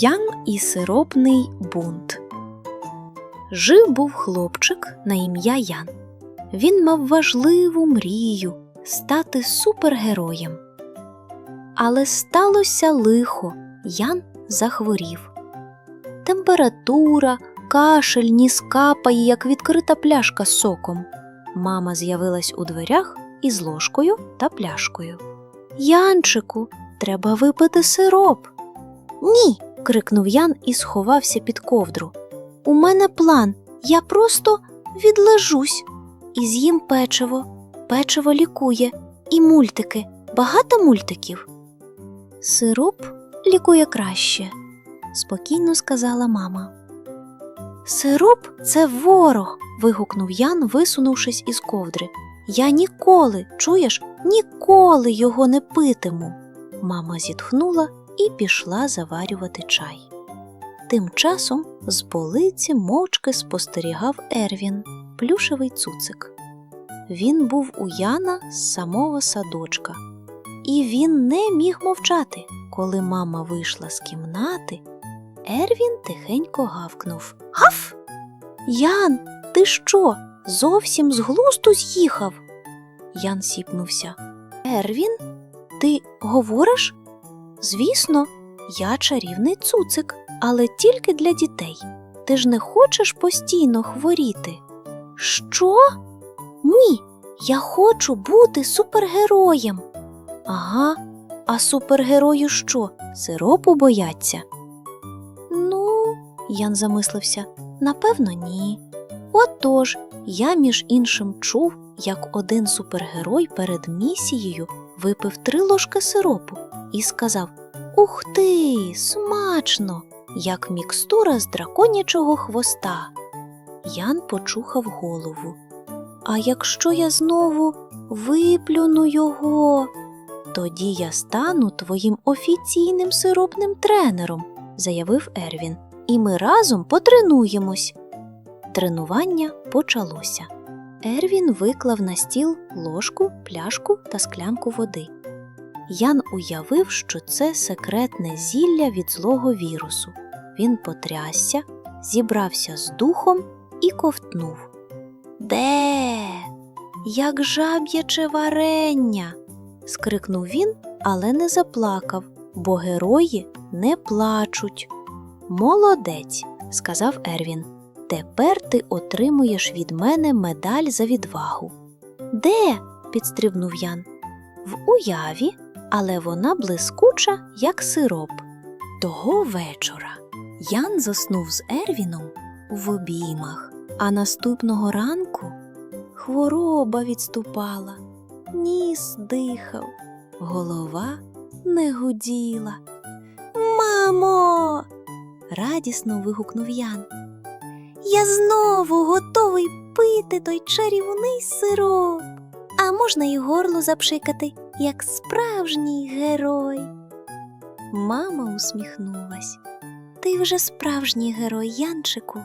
Ян і сиропний бунт. Жив був хлопчик на ім'я Ян. Він мав важливу мрію стати супергероєм. Але сталося лихо, Ян захворів. Температура, кашель, ніс капає, як відкрита пляшка соком. Мама з'явилась у дверях із ложкою та пляшкою. Янчику, треба випити сироп. Ні. Крикнув Ян і сховався під ковдру. У мене план. Я просто відлежусь і з'їм печиво. Печиво лікує. І мультики. Багато мультиків. Сироп лікує краще, спокійно сказала мама. Сироп це ворог. вигукнув Ян, висунувшись із ковдри. Я ніколи, чуєш, ніколи його не питиму. Мама зітхнула і пішла заварювати чай. Тим часом з полиці мовчки спостерігав Ервін, плюшевий цуцик. Він був у Яна з самого садочка, і він не міг мовчати. Коли мама вийшла з кімнати, Ервін тихенько гавкнув. Гав! Ян, ти що? Зовсім з глузду з'їхав? Ян сіпнувся. Ервін, ти говориш? Звісно, я чарівний цуцик, але тільки для дітей. Ти ж не хочеш постійно хворіти. Що? Ні, я хочу бути супергероєм. Ага, а супергерої що? Сиропу бояться? Ну, Ян замислився, напевно, ні. Отож, я між іншим чув, як один супергерой перед місією випив три ложки сиропу і сказав: Ух ти, смачно, як мікстура з драконячого хвоста. Ян почухав голову. А якщо я знову виплюну його, тоді я стану твоїм офіційним сиропним тренером, заявив Ервін, і ми разом потренуємось. Тренування почалося. Ервін виклав на стіл ложку, пляшку та склянку води. Ян уявив, що це секретне зілля від злого вірусу. Він потрясся, зібрався з духом і ковтнув. Де? Як жаб'яче варення. скрикнув він, але не заплакав, бо герої не плачуть. Молодець, сказав Ервін. Тепер ти отримуєш від мене медаль за відвагу. Де? підстрибнув Ян. В уяві, але вона блискуча, як сироп. Того вечора Ян заснув з Ервіном в обіймах, а наступного ранку хвороба відступала, ніс дихав, голова не гуділа. Мамо. радісно вигукнув Ян. Я знову готовий пити той чарівний сироп. А можна й горло запшикати, як справжній герой. Мама усміхнулась. Ти вже справжній герой, Янчику.